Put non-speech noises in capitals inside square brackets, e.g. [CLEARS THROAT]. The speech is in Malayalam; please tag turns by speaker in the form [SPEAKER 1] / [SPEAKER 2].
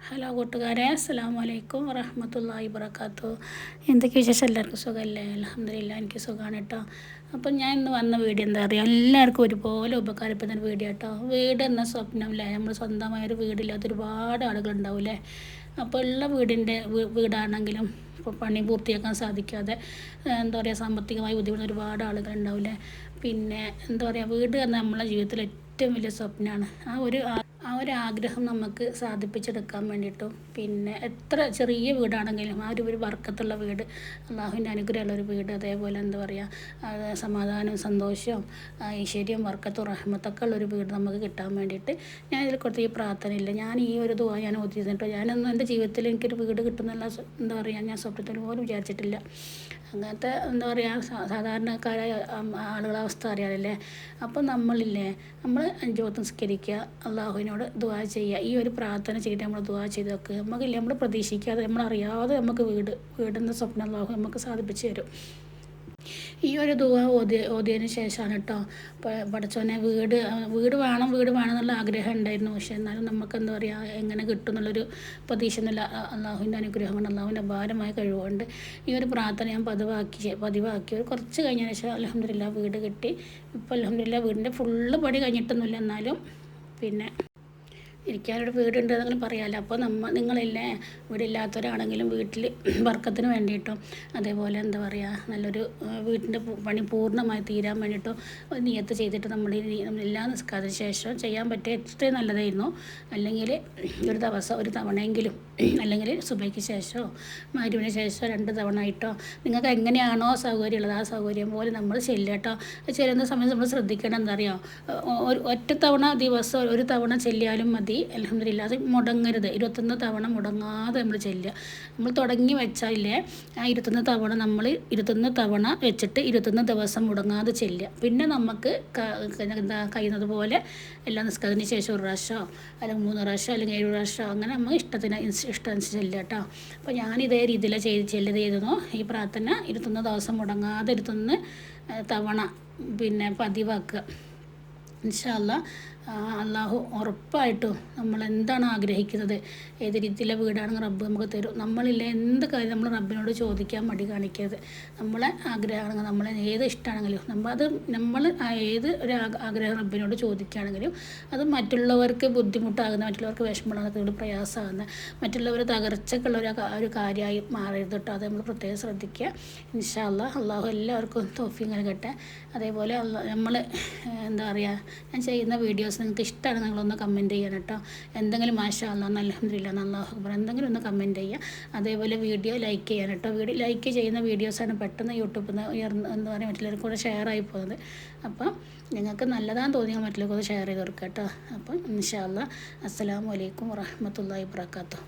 [SPEAKER 1] ഹലോ കൂട്ടുകാരെ അസ്സാം വലൈക്കും വറഹമത്തല്ലാഹി വർക്കാത്തു എന്തൊക്കെ വിശേഷം? എല്ലാവർക്കും സുഖമല്ലേ? അലഹമില്ല എനിക്ക് സുഖമാണ് കേട്ടോ അപ്പം ഞാൻ ഇന്ന് വന്ന വീഡിയോ എന്താ പറയുക എല്ലാവർക്കും ഒരുപോലെ ഉപകാരപ്പെടുന്ന വീഡിയോ കേട്ടോ വീട് എന്ന സ്വപ്നം അല്ലേ നമ്മൾ സ്വന്തമായൊരു വീടില്ലാത്ത ഒരുപാട് ആളുകളുണ്ടാവില്ലേ അപ്പോൾ ഉള്ള വീടിന്റെ വീടാണെങ്കിലും ഇപ്പോൾ പണി പൂർത്തിയാക്കാൻ സാധിക്കാതെ എന്താ പറയുക സാമ്പത്തികമായി ബുദ്ധിമുട്ടുന്ന ഒരുപാട് ആളുകൾ ആളുകളുണ്ടാവില്ലേ പിന്നെ എന്താ പറയുക വീട് എന്ന നമ്മളെ ജീവിതത്തിൽ ഏറ്റവും വലിയ സ്വപ്നമാണ് ആ ഒരു ആ ഒരു ആഗ്രഹം നമുക്ക് സാധിപ്പിച്ചെടുക്കാൻ വേണ്ടിയിട്ടും പിന്നെ എത്ര ചെറിയ വീടാണെങ്കിലും ആ ഒരു ഒരു വർക്കത്തുള്ള വീട് അള്ളാഹുവിന്റെ അനുഗ്രഹമുള്ള ഒരു വീട് അതേപോലെ എന്താ പറയുക സമാധാനവും സന്തോഷവും ഐശ്വര്യവും വർക്കത്തും റഹ്മത്തൊക്കെ ഉള്ളൊരു വീട് നമുക്ക് കിട്ടാൻ വേണ്ടിയിട്ട് ഞാൻ ഇതിൽ കൊടുത്ത ഈ പ്രാർത്ഥനയില്ല ഞാൻ ഈ ഒരു ദുവാ ഞാൻ ഓതിയിരുന്നിട്ടോ ഞാനൊന്നും എന്റെ ജീവിതത്തിൽ എനിക്കൊരു വീട് കിട്ടുന്നുള്ള എന്താ പറയുക ഞാൻ സ്വപ്നത്തിൽ പോലും വിചാരിച്ചിട്ടില്ല. അങ്ങനത്തെ എന്താ പറയുക സാധാരണക്കാരായ ആളുകളെ അവസ്ഥ അറിയാറില്ലേ അപ്പോൾ നമ്മളില്ലേ നമ്മൾ അഞ്ചോത്ത് നിസ്കരിക്കുക അള്ളാഹുവിനോട് ദുവാ ചെയ്യുക. ഈ ഒരു പ്രാർത്ഥന ചെയ്തിട്ട് നമ്മൾ ദുവാ ചെയ്ത് വെക്കുക. നമുക്കില്ല നമ്മൾ പ്രതീക്ഷിക്കാതെ നമ്മളറിയാതെ നമുക്ക് വീട് വീടിന്റെ സ്വപ്നം അള്ളാഹു നമുക്ക് സാധിപ്പിച്ച് തരും. ഈ ഒരു ദുവ ഓതി ഓതിയതിന് ശേഷമാണ് കേട്ടോ പഠിച്ചോനെ വീട് വീട് വേണം വീട് വേണം എന്നുള്ള ആഗ്രഹം ഉണ്ടായിരുന്നു. പക്ഷെ എന്നാലും നമുക്ക് എന്താ പറയുക എങ്ങനെ കിട്ടും എന്നുള്ളൊരു പ്രതീക്ഷ എന്നുള്ള അള്ളാഹുവിന്റെ അനുഗ്രഹം കൊണ്ട് അള്ളാഹുവിന്റെ അപാരമായ കഴിവുകൊണ്ട് ഈ ഒരു പ്രാർത്ഥന ഞാൻ പതിവാക്കി പതിവാക്കി. ഒരു കുറച്ച് കഴിഞ്ഞതിന് ശേഷം അലഹമില്ല വീട് കിട്ടി. ഇപ്പോൾ അലഹമില്ല വീടിന്റെ ഫുള്ള് പടി കഴിഞ്ഞിട്ടൊന്നുമില്ല എന്നാലും പിന്നെ ഇരിക്കാനൊരു വീടുണ്ട് എന്നെങ്കിലും പറയാമല്ലോ അപ്പോൾ നമ്മൾ നിങ്ങളില്ലേ വീടില്ലാത്തവരാണെങ്കിലും വീട്ടിൽ [CLEARS THROAT] വർക്കത്തിന് വേണ്ടിയിട്ടും അതേപോലെ എന്താ പറയുക നല്ലൊരു വീട്ടിന്റെ പണി പൂർണമായി തീരാൻ വേണ്ടിയിട്ടും നിയത്ത് ചെയ്തിട്ട് നമ്മൾ എല്ലാ നിസ്കാരത്തിന് ശേഷം ചെയ്യാൻ പറ്റിയ ഏറ്റവും നല്ലതായിരുന്നു. അല്ലെങ്കിൽ ഒരു ദിവസം ഒരു തവണയെങ്കിലും [CLEARS THROAT] അല്ലെങ്കിൽ സുബയ്ക്ക് ശേഷമോ മരുവിന് ശേഷമോ രണ്ട് തവണ ആയിട്ടോ നിങ്ങൾക്ക് എങ്ങനെയാണോ സൗകര്യമുള്ളത് ആ സൗകര്യം പോലെ നമ്മൾ ചെല്ലുക കേട്ടോ. ചെല്ലുന്ന സമയത്ത് നമ്മൾ ശ്രദ്ധിക്കണം. എന്താ പറയുക ഒറ്റ തവണ ദിവസം ഒരു തവണ ചെല്ലിയാലും മതി. മതി അലഹമില്ല അത് മുടങ്ങരുത്. ഇരുപത്തൊന്ന് തവണ മുടങ്ങാതെ നമ്മൾ ചെല്ലുക. നമ്മൾ തുടങ്ങി വെച്ചാലേ ആ ഇരുപത്തൊന്ന് തവണ നമ്മൾ ഇരുപത്തൊന്ന് തവണ വെച്ചിട്ട് ഇരുപത്തൊന്ന് ദിവസം മുടങ്ങാതെ ചെല്ലുക. പിന്നെ നമുക്ക് എന്താ കഴിയുന്നത് പോലെ എല്ലാ നിസ്കാരത്തിന് ശേഷം ഒരു പ്രാവശ്യമോ അല്ലെങ്കിൽ മൂന്ന് പ്രാവശ്യം അല്ലെങ്കിൽ ഏഴ് പ്രാവശ്യമോ അങ്ങനെ നമ്മൾ ഇഷ്ടത്തിന് ഇഷ്ടമനുസരിച്ച് ചെല്ലുക കേട്ടോ. അപ്പോൾ ഞാൻ ഇതേ രീതിയിൽ ചെയ്ത് ചെല്ലത് ചെയ്തതോ. ഈ പ്രാർത്ഥന ഇരുപത്തൊന്ന് ദിവസം മുടങ്ങാതെ ഇരുപത്തൊന്ന് തവണ പിന്നെ പതിവാക്കുക. ഇൻഷാല്ല അള്ളാഹു ഉറപ്പായിട്ടും നമ്മൾ എന്താണ് ആഗ്രഹിക്കുന്നത്? ഏത് രീതിയിലെ വീടാണെങ്കിൽ റബ്ബ് നമുക്ക് തരും. നമ്മളില്ല എന്ത് കാര്യം നമ്മൾ റബ്ബിനോട് ചോദിക്കാൻ മടി കാണിക്കരുത്. നമ്മളെ ആഗ്രഹമാണെങ്കിൽ നമ്മളെ ഏത് ഇഷ്ടമാണെങ്കിലും നമ്മൾ അത് നമ്മൾ ഏത് ഒരു ആഗ്രഹം റബ്ബിനോട് ചോദിക്കുകയാണെങ്കിലും അത് മറ്റുള്ളവർക്ക് ബുദ്ധിമുട്ടാകുന്ന മറ്റുള്ളവർക്ക് വിഷമമാകുന്ന പ്രയാസമാകുന്ന മറ്റുള്ളവർ തകർച്ചക്കുള്ള ഒരു ഒരു കാര്യമായി മാറരുത് കേട്ടോ. അത് നമ്മൾ പ്രത്യേകം ശ്രദ്ധിക്കുക. ഇൻഷാല്ല അള്ളാഹു എല്ലാവർക്കും തോഫി നൽകട്ടെ. അതേപോലെ നമ്മൾ എന്താ പറയുക ഞാൻ ചെയ്യുന്ന വീഡിയോസ് നിങ്ങൾക്ക് ഇഷ്ടമാണ് നിങ്ങളൊന്ന് കമന്റ് ചെയ്യണം കേട്ടോ. എന്തെങ്കിലും മാഷാ നല്ല അലഹമില്ല അള്ളാഹു അക്ബർ എന്തെങ്കിലും ഒന്ന് കമന്റ് ചെയ്യുക. അതേപോലെ വീഡിയോ ലൈക്ക് ചെയ്യാൻ കേട്ടോ. വീഡിയോ ലൈക്ക് ചെയ്യുന്ന വീഡിയോസാണ് പെട്ടെന്ന് യൂട്യൂബിൽ നിന്ന് ഉയർന്ന് എന്ന് പറയുക മറ്റുള്ളവർക്ക് കൂടെ ഷെയർ ആയി പോകുന്നത്. അപ്പം നിങ്ങൾക്ക് നല്ലതാണെന്ന് തോന്നിയാൽ മറ്റുള്ളവർക്ക് ഷെയർ ചെയ്ത് കൊടുക്കുക കേട്ടോ. അപ്പം ഇൻഷാ അല്ലാ അസ്സാം വലൈക്കും വറഹമത്തല്ലാ വാത്തു